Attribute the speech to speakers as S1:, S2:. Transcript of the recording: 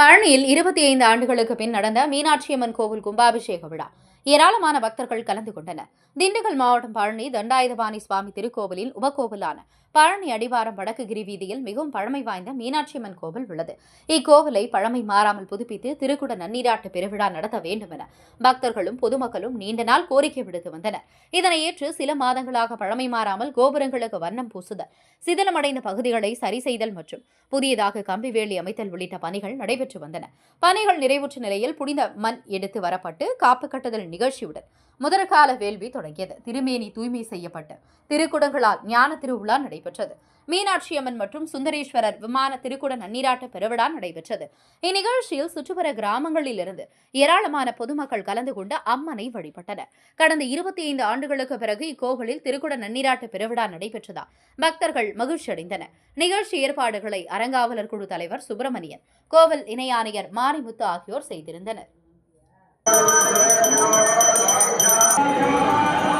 S1: பழனியில் இருபத்தி ஐந்து ஆண்டுகளுக்கு பின் நடந்த மீனாட்சியம்மன் கோவில் கும்பாபிஷேக விழா. ஏராளமான பக்தர்கள் கலந்து கொண்டனர். திண்டுக்கல் மாவட்டம் பழனி தண்டாயுதபாணி சுவாமி திருக்கோவிலின் உபகோவிலான பழனி அடிவாரம் வடக்குகிரி வீதியில் மிகவும் பழமை வாய்ந்த மீனாட்சியம்மன் கோவில் உள்ளது. இக்கோவிலை பழமை மாறாமல் புதுப்பித்து திருக்குட நன்னீராட்டு பெருவிழா நடத்த வேண்டும் என பக்தர்களும் பொதுமக்களும் நீண்ட நாள் கோரிக்கை விடுத்து வந்தனர். இதனை ஏற்று சில மாதங்களாக பழமை மாறாமல் கோபுரங்களுக்கு வண்ணம் பூசுதல் சிதிலமடைந்த பகுதிகளை சரி செய்தல் மற்றும் புதியதாக கம்பி வேலி அமைத்தல் உள்ளிட்ட பணிகள் நடைபெற்று வந்தன. பணிகள் நிறைவுற்ற நிலையில் புனித மண் எடுத்து வரப்பட்டு காப்பு கட்டுதல் நிகழ்ச்சியுடன் முதற்கால வேள்வி தொடங்கியது. திருமேனி தூய்மை செய்யப்பட்டு திருக்குடங்களால் ஞான திருவிழா நடைபெற்றது. மீனாட்சி அம்மன் மற்றும் சுந்தரேஸ்வரர் விமான திருக்குட நன்னீராட்ட பெருவிழா நடைபெற்றது. இந்நிகழ்ச்சியில் சுற்றுப்புற கிராமங்களிலிருந்து ஏராளமான பொதுமக்கள் கலந்து கொண்டு அம்மனை வழிபட்டனர். கடந்த இருபத்தி ஐந்து ஆண்டுகளுக்கு பிறகு இக்கோவிலில் திருக்குட நன்னீராட்ட பெருவிழா நடைபெற்றதால் பக்தர்கள் மகிழ்ச்சி அடைந்தனர் நிகழ்ச்சி ஏற்பாடுகளை அறங்காவலர் குழு தலைவர் சுப்பிரமணியன் கோவில் இணை ஆணையர் மாரிமுத்து ஆகியோர் செய்திருந்தனர்.
S2: Thank you.